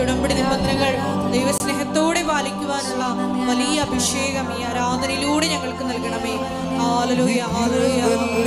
ഉടമ്പടി നിബന്ധനകൾ ദൈവസ്നേഹത്തോടെ പാലിക്കുവാനുള്ള വലിയ അഭിഷേകം ഈ ആരാധനയിലൂടെ ഞങ്ങൾക്ക് നൽകണമേ. ഹാലലൂയ ഹാലലൂയ നല്ല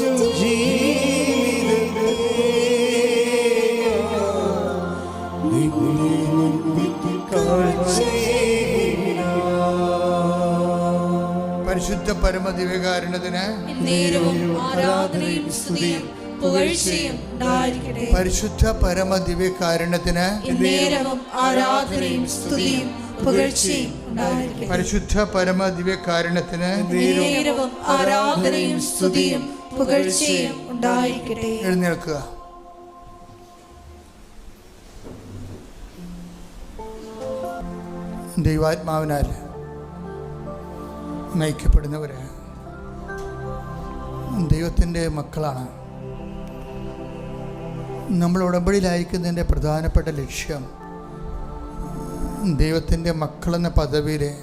പരമദിവ്യകാരുണ്യത്തിന് പരിശുദ്ധ പരമദിവ്യകാരുണ്യത്തിന് ആരാധനയും സ്തുതിയും പുകഴ്ചയും പരിശുദ്ധ നേരവും ആരാധനയും സ്തുതിയും പുകഴ്ചയും ഉണ്ടായിരിക്കട്ടെ. എഴുന്നേൽക്കുക. ദൈവാത്മാവിനാൽ നയിക്കപ്പെടുന്നവര് ദൈവത്തിന്റെ മക്കളാണ്. നമ്മൾ ഉടമ്പടിയിലായിരിക്കുന്നതിന്റെ പ്രധാനപ്പെട്ട ലക്ഷ്യം ദൈവത്തിന്റെ മക്കളെന്ന പദവിയിൽ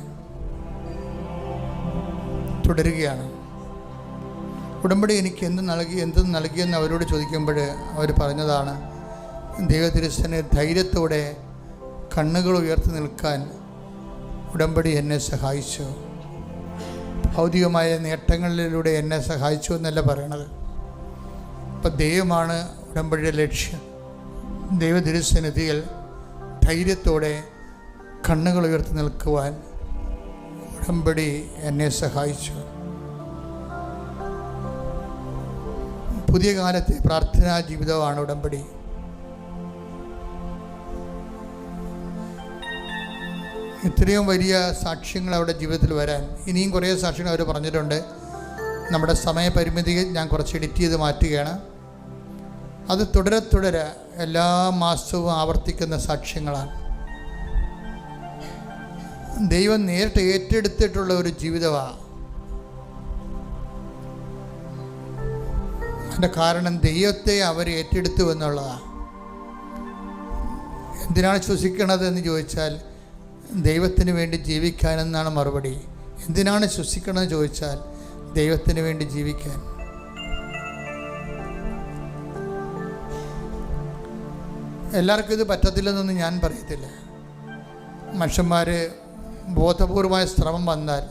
തുടരുകയാണ്. ഉടമ്പടി എനിക്ക് എന്ത് നൽകി എന്ത് നൽകിയെന്ന് അവരോട് ചോദിക്കുമ്പോൾ അവർ പറഞ്ഞതാണ് ദൈവതിരുസനെ ധൈര്യത്തോടെ കണ്ണുകൾ ഉയർത്തി നിൽക്കാൻ ഉടമ്പടി എന്നെ സഹായിച്ചു. ഭൗതികമായ നേട്ടങ്ങളിലൂടെ എന്നെ സഹായിച്ചു എന്നല്ല പറയണത്. അപ്പം ദൈവമാണ് ഉടമ്പടിയുടെ ലക്ഷ്യം. ദൈവതിരുസന്നിധിയിൽ ധൈര്യത്തോടെ കണ്ണുകൾ ഉയർത്തി നിൽക്കുവാൻ ഉടമ്പടി എന്നെ സഹായിച്ചു. പുതിയ കാലത്തെ പ്രാർത്ഥനാ ജീവിതമാണ് ഉടമ്പടി. ഇത്രയും വലിയ സാക്ഷ്യങ്ങൾ അവരുടെ ജീവിതത്തിൽ വരാൻ ഇനിയും കുറേ സാക്ഷ്യങ്ങൾ അവർ പറഞ്ഞിട്ടുണ്ട്. നമ്മുടെ സമയപരിമിതി ഞാൻ കുറച്ച് എഡിറ്റ് ചെയ്ത് മാറ്റുകയാണ്. അത് തുടരെ തുടരെ എല്ലാ മാസവും ആവർത്തിക്കുന്ന സാക്ഷ്യങ്ങളാണ്. ദൈവം നേരിട്ട് ഏറ്റെടുത്തിട്ടുള്ള ഒരു ജീവിതമാണ് അതിന്റെ കാരണം ദൈവത്തെ അവർ ഏറ്റെടുത്തു എന്നുള്ളതാണ് എന്തിനാണ് ശ്വസിക്കണത് എന്ന് ചോദിച്ചാൽ ദൈവത്തിന് വേണ്ടി ജീവിക്കാനെന്നാണ് മറുപടി. എന്തിനാണ് ശ്വസിക്കണമെന്ന് ചോദിച്ചാൽ ദൈവത്തിന് വേണ്ടി ജീവിക്കാൻ. എല്ലാവർക്കും ഇത് പറ്റത്തില്ലെന്നൊന്നും ഞാൻ പറയത്തില്ല. മനുഷ്യന്മാർ ബോധപൂർവമായ ശ്രമം വന്നാൽ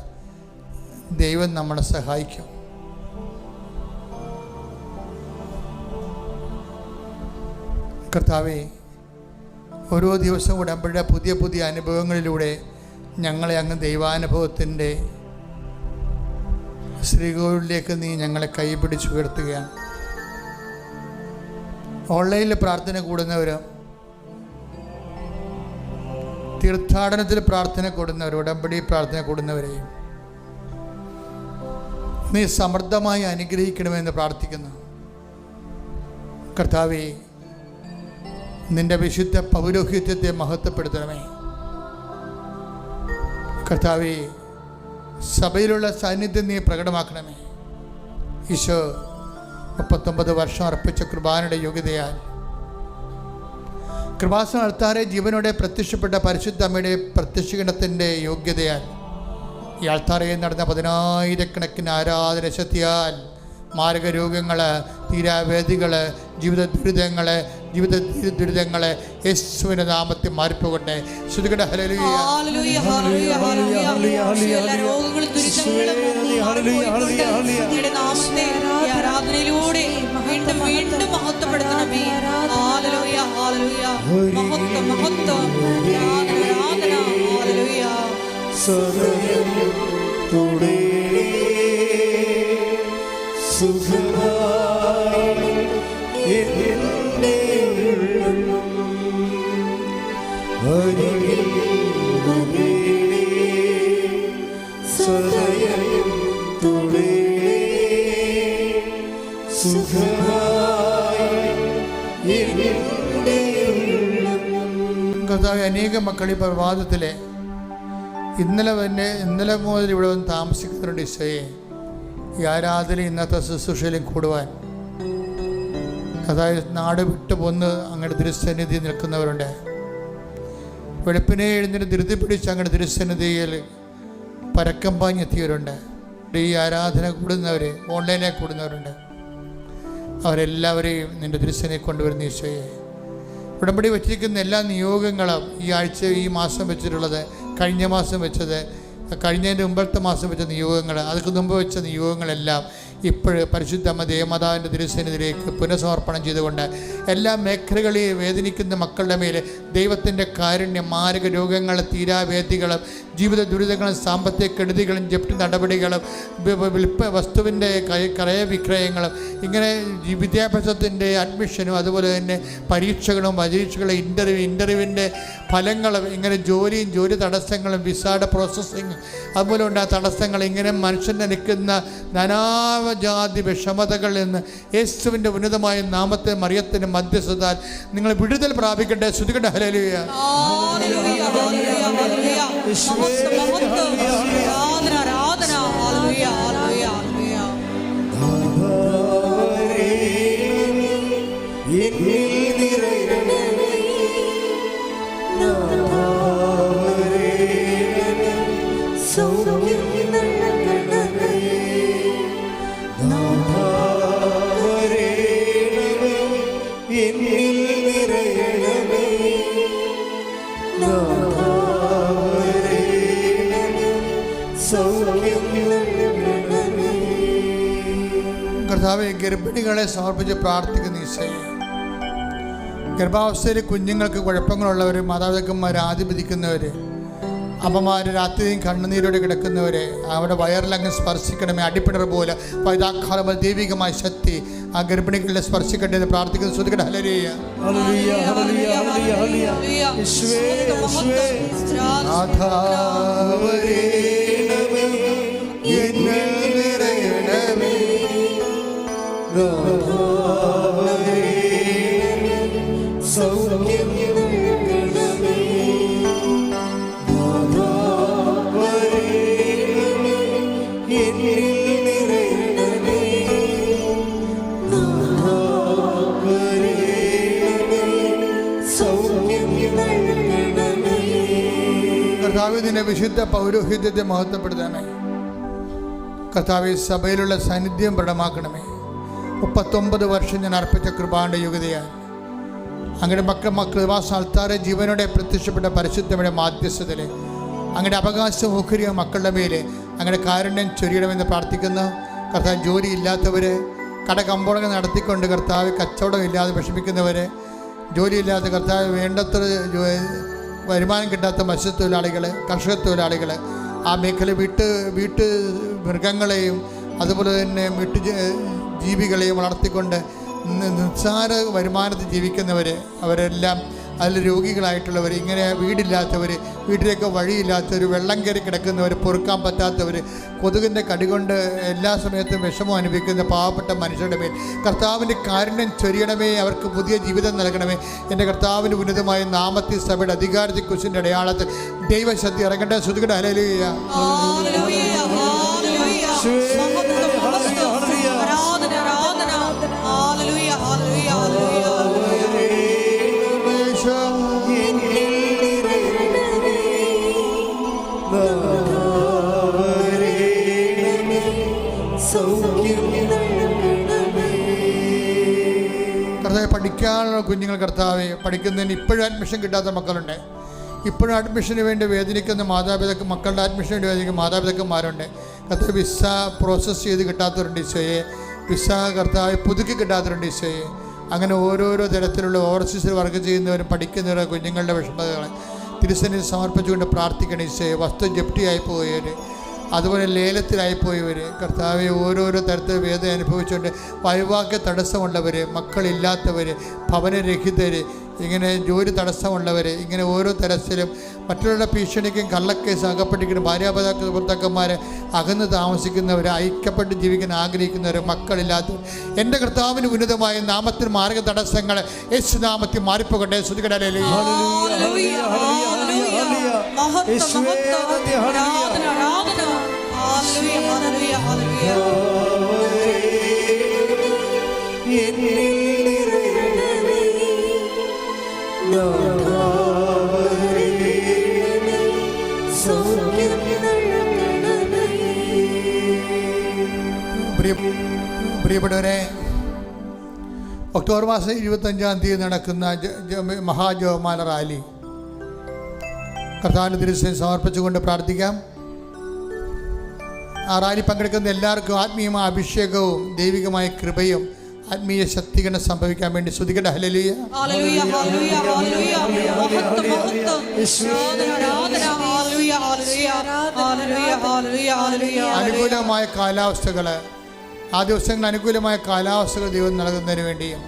ദൈവം നമ്മളെ സഹായിക്കും. കർത്താവേ ഓരോ ദിവസവും ഉടമ്പഴ പുതിയ പുതിയ അനുഭവങ്ങളിലൂടെ ഞങ്ങളെ അങ്ങ് ദൈവാനുഭവത്തിന്റെ ശ്രീകോവിലേക്ക് നീ ഞങ്ങളെ കൈപിടിച്ച് ഉയർത്തുകയാണ്. ഓൺലൈനിൽ പ്രാർത്ഥന കൂടുന്നവർ തീർത്ഥാടനത്തിൽ പ്രാർത്ഥന കൂടുന്നവർ ഉടമ്പടി പ്രാർത്ഥന കൂടുന്നവരെയും നീ സമൃദ്ധമായി അനുഗ്രഹിക്കണമെന്ന് പ്രാർത്ഥിക്കുന്നു. കർത്താവേ നിന്റെ വിശുദ്ധ പൗരോഹിത്യത്തെ മഹത്വപ്പെടുത്തണമേ. കർത്താവെ സഭയിലുള്ള സാന്നിധ്യം നീ പ്രകടമാക്കണമേ. ഈശോ മുപ്പത്തൊമ്പത് വർഷം അർപ്പിച്ച കൃപാനയുടെ യോഗ്യതയാൽ. കൃപാസന അൾത്താരെ ജീവനോടെ പ്രത്യക്ഷപ്പെട്ട പരിശുദ്ധ അമ്മയുടെ പ്രത്യക്ഷീകരണത്തിന്റെ യോഗ്യതയാൽ ഈ അൾത്താറയിൽ നടന്ന പതിനായിരക്കണക്കിന് ആരാധന ശക്തിയാൽ മാരക രോഗങ്ങൾ തീരാവേദികൾ ജീവിത ദുരിതങ്ങൾ ജീവിത ദുരിതങ്ങളെ യേശുവിന്റെ നാമത്തിൽ മാറിപ്പോകട്ടെ. ശ്രുതികട ഹലലുയ ആരാധനയിലൂടെ വീണ്ടും വീണ്ടും മഹത്വപ്പെടുത്തണമേ. ഹല്ലേലൂയ, ഹല്ലേലൂയ. മഹത്വം മഹത്വം. ആരാധന ആരാധന. ഹല്ലേലൂയ. അനേകം മക്കൾ ഈ പ്രഭാതത്തിലെ ഇന്നലെ തന്നെ ഇന്നലെ മുതൽ ഇവിടെ വന്ന് താമസിക്കുന്നുണ്ട് ഈശോയെ. ഈ ആരാധന ഇന്നത്തെ ശുശ്രൂഷയിലും കൂടുവാൻ. അതായത് നാട് വിട്ട് പോന്ന് അങ്ങയുടെ തിരുസന്നിധി നിൽക്കുന്നവരുണ്ട്. വെളുപ്പിനെ എഴുന്നേറ്റ് ധൃതി പിടിച്ച് അങ്ങയുടെ തിരുസന്നിധിയിൽ പരക്കം പാഞ്ഞെത്തിയവരുണ്ട്. ഈ ആരാധന കൂടുന്നവർ ഓൺലൈനിൽ കൂടുന്നവരുണ്ട്. അവരെല്ലാവരെയും നിന്റെ തിരുസനെ കൊണ്ടുവരുന്ന ഈശോയെ. ഉടമ്പടി വെച്ചിരിക്കുന്ന എല്ലാ നിയോഗങ്ങളും ഈ ആഴ്ച ഈ മാസം വെച്ചിട്ടുള്ളത് കഴിഞ്ഞ മാസം വെച്ചത് കഴിഞ്ഞതിന്റെ മുമ്പത്തെ മാസം വെച്ച നിയോഗങ്ങൾ അതൊക്കെ മുമ്പ് വെച്ച നിയോഗങ്ങളെല്ലാം ഇപ്പോഴ് പരിശുദ്ധമ്മ ദേവമാതാവിന്റെ തിരുസന്നിധിയിലേക്ക് പുനഃസമർപ്പണം ചെയ്തുകൊണ്ട് എല്ലാ മേഖലകളിൽ വേദനിക്കുന്ന മക്കളുടെ മേൽ ദൈവത്തിന്റെ കാരുണ്യം മാരക രോഗങ്ങൾ തീരാവേദികളും ജീവിത ദുരിതങ്ങളും സാമ്പത്തിക കെടുതികളും ജപ്തി നടപടികളും വിൽപ്പ വസ്തുവിന്റെ ക്രയവിക്രയങ്ങളും ഇങ്ങനെ വിദ്യാഭ്യാസത്തിന്റെ അഡ്മിഷനും അതുപോലെ തന്നെ പരീക്ഷകളും പരീക്ഷകളും ഇന്റർവ്യൂ ഇന്റർവ്യൂവിന്റെ ഫലങ്ങളും ഇങ്ങനെ ജോലിയും ജോലി തടസ്സങ്ങളും വിസയുടെ പ്രോസസ്സിങ് അതുപോലെ ഉണ്ടായ തടസ്സങ്ങൾ ഇങ്ങനെ മനുഷ്യനെ നിൽക്കുന്ന നാനാജാതി വിഷമതകൾ എന്ന് യേശുവിന്റെ ഉന്നതമായ നാമത്തെ മറിയത്തിന് മധ്യസ്ഥതാൽ നിങ്ങൾ വിടുതൽ പ്രാപിക്കട്ടെ. ശ്രുതികട്ടെ ഹലേലുയ എന്നിൽ ഗർഭിണികളെ സമർപ്പിച്ച് പ്രാർത്ഥിക്കുന്ന ഈശോയെ. ഗർഭാവസ്ഥയിൽ കുഞ്ഞുങ്ങൾക്ക് കുഴപ്പങ്ങളുള്ളവർ മാതാപിതാക്കന്മാർ ആധിപതിക്കുന്നവർ അമ്മമാർ രാത്രിയും കണ്ണുനീരോടെ കിടക്കുന്നവരെ അവിടെ വയറിലങ്ങ് സ്പർശിക്കണമേ അടിപ്പിണർ പോലെ പൈതാക്കാലം ദൈവികമായ ശക്തി ആ ഗർഭിണികളെ സ്പർശിക്കട്ടെ എന്ന് പ്രാർത്ഥിക്കുന്ന. ശ്രുതികട ഹലരിയ ഹല്ലേലൂയ കർത്താവ് വിശുദ്ധ പൗരോഹിത്യത്തെ മഹത്വപ്പെടുത്തണമേ കർത്താവ് സഭയിലുള്ള സാന്നിധ്യം പ്രകടമാക്കണമേ. മുപ്പത്തൊമ്പത് വർഷം ഞാൻ അർപ്പിച്ച കൃപാന്റെ യുഗതയാണ് അങ്ങയുടെ മക്കൾ മക്കൾ കൃപാസ്ഥാനത്താറെ ജീവനോടെ പ്രത്യക്ഷപ്പെട്ട പരിശുദ്ധമായ മാധ്യസ്ഥതയിൽ അങ്ങയുടെ അവകാശ ഓഹരിയ മക്കളുടെ മേലെ അങ്ങയുടെ കാരുണ്യം ചൊരിയണമെന്ന് പ്രാർത്ഥിക്കുന്നു. കർത്താവ് ജോലി ഇല്ലാത്തവർ കടകമ്പോളങ്ങൾ നടത്തിക്കൊണ്ട് കർത്താവ് കച്ചവടം ഇല്ലാതെ വിഷമിക്കുന്നവർ ജോലിയില്ലാത്ത കർത്താവ് വേണ്ടത്ര വരുമാനം കിട്ടാത്ത മത്സ്യത്തൊഴിലാളികൾ കർഷക തൊഴിലാളികൾ ആ മേഖല വീട്ട് വീട്ട് മൃഗങ്ങളെയും അതുപോലെ തന്നെ വീട്ടു ജീവികളെയും വളർത്തിക്കൊണ്ട് നിസ്സാര വരുമാനത്തിൽ ജീവിക്കുന്നവർ അവരെല്ലാം അതിൽ രോഗികളായിട്ടുള്ളവർ ഇങ്ങനെ വീടില്ലാത്തവർ വീട്ടിലേക്ക് വഴിയില്ലാത്തവർ വെള്ളം കയറി കിടക്കുന്നവർ പൊറുക്കാൻ പറ്റാത്തവർ കൊതുകിന്റെ കടികൊണ്ട് എല്ലാ സമയത്തും വിഷമം അനുഭവിക്കുന്ന പാവപ്പെട്ട മനുഷ്യരുടെ മേൽ. കർത്താവിന്റെ കാരുണ്യം ചൊരിയണമേ അവർക്ക് പുതിയ ജീവിതം നൽകണമേ. എന്റെ കർത്താവിന്റെ ഉന്നതമായ നാമത്തിൽ സഭയുടെ അധികാരത്തെ കുശിന്റെ അടയാളത്തിൽ ദൈവശക്തി ഇറങ്ങട്ടെ. ശ്രുതികട ഹല്ലേലൂയ. പഠിക്കാനുള്ള കുഞ്ഞുങ്ങൾ കർത്താവെ പഠിക്കുന്നതിന് ഇപ്പോഴും അഡ്മിഷൻ കിട്ടാത്ത മക്കളുണ്ട്. ഇപ്പോഴും അഡ്മിഷന് വേണ്ടി വേദനിക്കുന്ന മാതാപിതാക്കൾ മക്കളുടെ അഡ്മിഷന് വേണ്ടി വേദനിക്കുന്ന മാതാപിതാക്കന്മാരുണ്ട്. കർത്താവ് വിസ പ്രോസസ്സ് ചെയ്ത് കിട്ടാത്തവരുണ്ട് ഈശോയെ. വിസ കർത്താവ് പുതുക്കി കിട്ടാത്തവരുണ്ട് ഈശോയെ. അങ്ങനെ ഓരോരോ തരത്തിലുള്ള ഓവർസീസ് വർക്ക് ചെയ്യുന്നവരും പഠിക്കുന്നവരും കുഞ്ഞുങ്ങളുടെ വിഷമതകൾ തിരുസന്നിധി സമർപ്പിച്ചുകൊണ്ട് പ്രാർത്ഥിക്കണം ഈശോയെ. വസ്തു ജപ്തിയായി പോയവർ അതുപോലെ ലേലത്തിലായിപ്പോയവർ കർത്താവെ ഓരോരോ തരത്തിൽ വേദന അനുഭവിച്ചുകൊണ്ട് വൈവാക്യ തടസ്സമുള്ളവർ മക്കളില്ലാത്തവർ ഭവനരഹിതർ ഇങ്ങനെ ജോലി തടസ്സമുള്ളവർ ഇങ്ങനെ ഓരോ തരത്തിലും മറ്റുള്ളവരുടെ ഭീഷണിക്കും കള്ളക്കേസ് അകപ്പെട്ടിരിക്കുന്ന ഭാര്യാപിതാക്ക ഭർത്താക്കന്മാർ അകന്ന് താമസിക്കുന്നവർ ഐക്യപ്പെട്ട് ജീവിക്കാൻ ആഗ്രഹിക്കുന്നവർ മക്കളില്ലാത്തവർ എന്റെ കർത്താവിന് ഉന്നതമായ നാമത്തിൽ മാർഗ തടസ്സങ്ങൾ യേശു നാമത്തിൽ മാറിപ്പോകട്ടെ. ശ്രുതികടലേ ഹല്ലേലൂയ, ഹല്ലേലൂയ. മഹത്വം, യേശുവേ, പ്രിയപ്പെട്ടവരെ ഒക്ടോബർ മാസം ഇരുപത്തഞ്ചാം തീയതി നടക്കുന്ന ജ- റാലി. കർത്താവിന് തിരുസേന സമർപ്പിച്ചുകൊണ്ട് പ്രാർത്ഥിക്കാം. ആ റാലി പങ്കെടുക്കുന്ന എല്ലാവർക്കും ആത്മീയമായ അഭിഷേകവും ദൈവികമായ കൃപയും ആത്മീയ ശക്തീകരണം സംഭവിക്കാൻ വേണ്ടി ശ്രദ്ധിക്കട്ടെ ഹലലിയ ഹല്ലേലൂയ, ഹല്ലേലൂയ, ഹല്ലേലൂയ. മഹത്വം, മഹത്വം. ആരാധന, ആരാധന. ഹല്ലേലൂയ, ഹല്ലേലൂയ. ഹല്ലേലൂയ, ഹല്ലേലൂയ, ഹല്ലേലൂയ. അനുകൂലമായ കാലാവസ്ഥകൾ ആ ദിവസങ്ങളിൽ അനുകൂലമായ കാലാവസ്ഥകൾ ദൈവം നൽകുന്നതിന് വേണ്ടിയും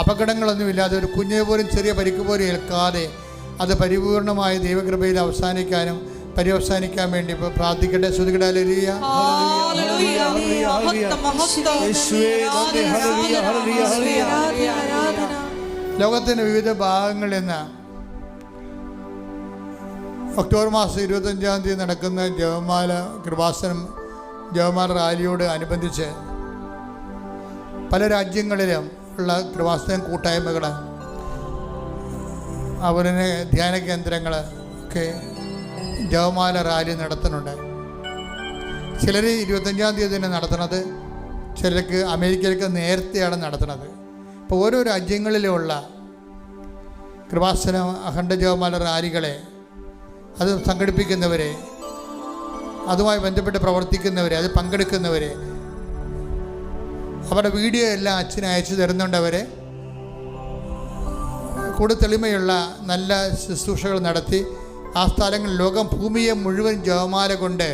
അപകടങ്ങളൊന്നുമില്ലാതെ ഒരു കുഞ്ഞിനെ പോലും ചെറിയ പരിക്ക് പോലും ഏൽക്കാതെ അത് പരിപൂർണമായ ദൈവകൃപയിൽ അവസാനിക്കാനും പര്യവസാനിക്കാൻ വേണ്ടി ഇപ്പോൾ പ്രാർത്ഥിക്കട്ടെ. ലോകത്തിന്റെ ലോകത്തിന്റെ വിവിധ ഭാഗങ്ങളിൽ നിന്ന് ഒക്ടോബർ മാസം ഇരുപത്തഞ്ചാം തീയതി നടക്കുന്ന ജവമാല കൃപാസനം ജവമാല റാലിയോട് അനുബന്ധിച്ച് പല രാജ്യങ്ങളിലും ഉള്ള കൃപാസനം കൂട്ടായ്മകൾ അവരുടെ ധ്യാന കേന്ദ്രങ്ങൾ ഒക്കെ ജവമാല റാലി നടത്തുന്നുണ്ട്. ചിലർ ഇരുപത്തഞ്ചാം തീയതി തന്നെ നടത്തുന്നത് ചിലർക്ക് അമേരിക്കയിലേക്ക് നേരത്തെയാണ് നടത്തുന്നത്. ഇപ്പോൾ ഓരോ രാജ്യങ്ങളിലുമുള്ള കൃപാസന അഖണ്ഡ ജവമാല റാലികളെ അത് സംഘടിപ്പിക്കുന്നവരെ അതുമായി ബന്ധപ്പെട്ട് പ്രവർത്തിക്കുന്നവരെ അത് പങ്കെടുക്കുന്നവരെ അവരുടെ വീഡിയോ എല്ലാം അച്ഛന് അയച്ചു തരുന്നുണ്ടവരെ കൂടുതൽ തെളിമയുള്ള നല്ല ശുശ്രൂഷകൾ നടത്തി ആ സ്ഥലങ്ങളിൽ ലോകം ഭൂമിയെ മുഴുവൻ ജവമാല കൊണ്ട്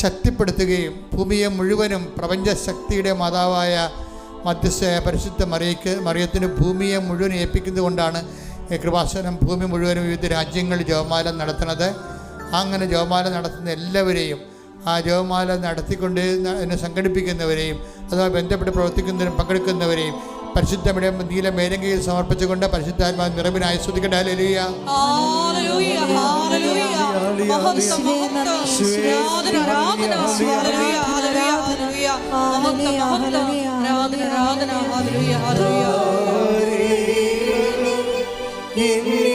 ശക്തിപ്പെടുത്തുകയും ഭൂമിയെ മുഴുവനും പ്രപഞ്ചശക്തിയുടെ മാതാവായ മധ്യസ്ഥ പരിശുദ്ധ മറിയക്ക് മറിയത്തിന് ഭൂമിയെ മുഴുവൻ ഏൽപ്പിക്കുന്നതുകൊണ്ടാണ് കൃപാസനം ഭൂമി മുഴുവനും വിവിധ രാജ്യങ്ങളിൽ ജവമാല നടത്തുന്നത്. അങ്ങനെ ജവമാല നടത്തുന്ന എല്ലാവരെയും ആ ജവമാല നടത്തിക്കൊണ്ട് എന്നെ സംഘടിപ്പിക്കുന്നവരെയും അതുമായി ബന്ധപ്പെട്ട് പ്രവർത്തിക്കുന്നവരും പങ്കെടുക്കുന്നവരെയും പരിശുദ്ധയുടെ നീല മേലങ്കയിൽ സമർപ്പിച്ചുകൊണ്ട് പരിശുദ്ധാത്മാവ് നിറവിനെ ആസ്വദിക്കട്ടെ ഹല്ലേലൂയ ഹല്ലേലൂയ, ഹല്ലേലൂയ. മഹത്വം, മഹത്വം. ആരാധന, ആരാധന. ഹല്ലേലൂയ, ഹല്ലേലൂയ, ഹല്ലേലൂയ. മഹത്വം, മഹത്വം. ആരാധന, ആരാധന. ഹല്ലേലൂയ, ഹല്ലേലൂയ. എന്നിൽ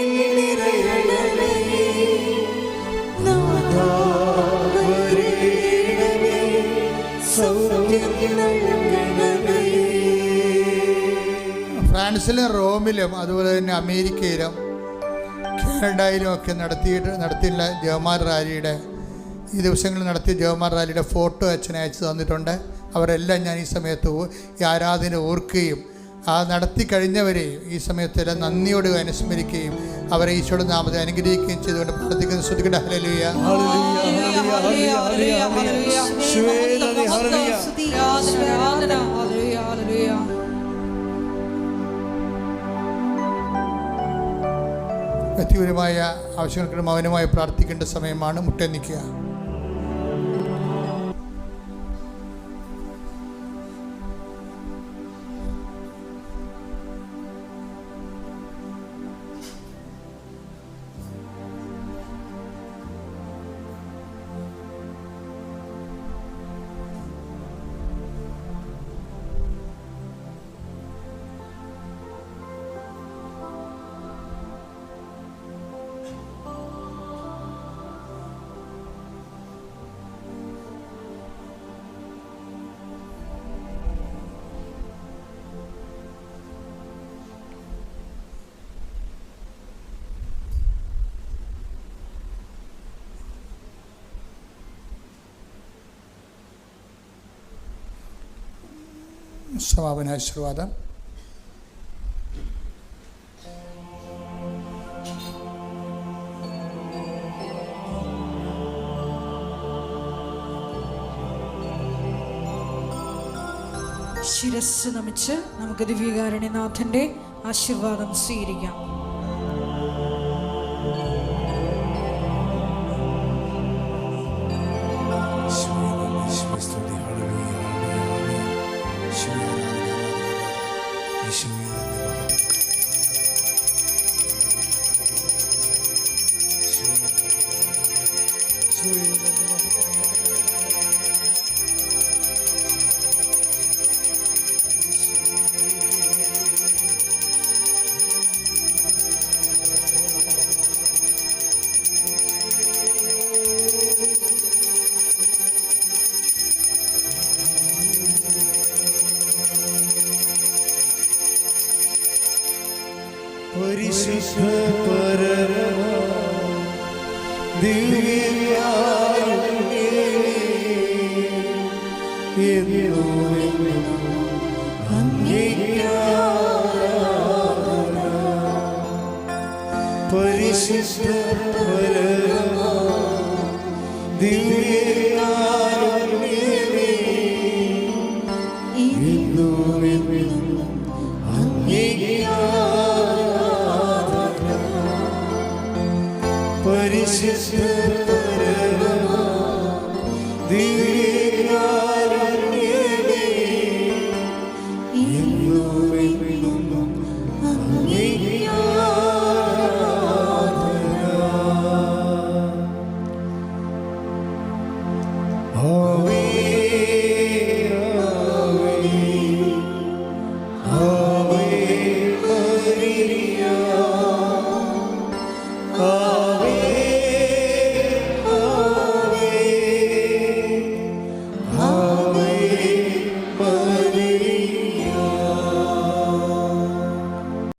ഫ്രാൻസിലും റോമിലും അതുപോലെ തന്നെ അമേരിക്കയിലും കാനഡയിലും ഒക്കെ നടത്തിയിട്ട് നടത്തിയുള്ള ജവമാർ റാലിയുടെ ഈ ദിവസങ്ങളിൽ നടത്തിയ ജവമാർ റാലിയുടെ ഫോട്ടോ അച്ഛനെ അയച്ചു തന്നിട്ടുണ്ട് അവരെല്ലാം ഞാൻ ഈ സമയത്ത് ഈ ആരാധന ഓർക്കുകയും ആ നടത്തി കഴിഞ്ഞവരെയും ഈ സമയത്തെല്ലാം നന്ദിയോട് അനുസ്മരിക്കുകയും അവരെ ഈശോയുടെ നാമത്തെ അനുഗ്രഹിക്കുകയും ചെയ്തുകൊണ്ട് പ്രാർത്ഥിക്കുന്ന ശ്രുതികട ഹല്ലേലൂയ, ഹല്ലേലൂയ, വ്യക്തിപരമായ ആവശ്യങ്ങൾക്ക് മൗനമായി പ്രാർത്ഥിക്കേണ്ട സമയമാണ് മുട്ടേ നിൽക്കുക. സമാപനാശീർവാദം ശിരസ് നമിച്ച് നമുക്ക് ദിവ്യകാരുണ്യനാഥന്റെ ആശീർവാദം സ്വീകരിക്കാം. അങ്ങേയ്ക്കാരാധന. പരിശുദ്ധ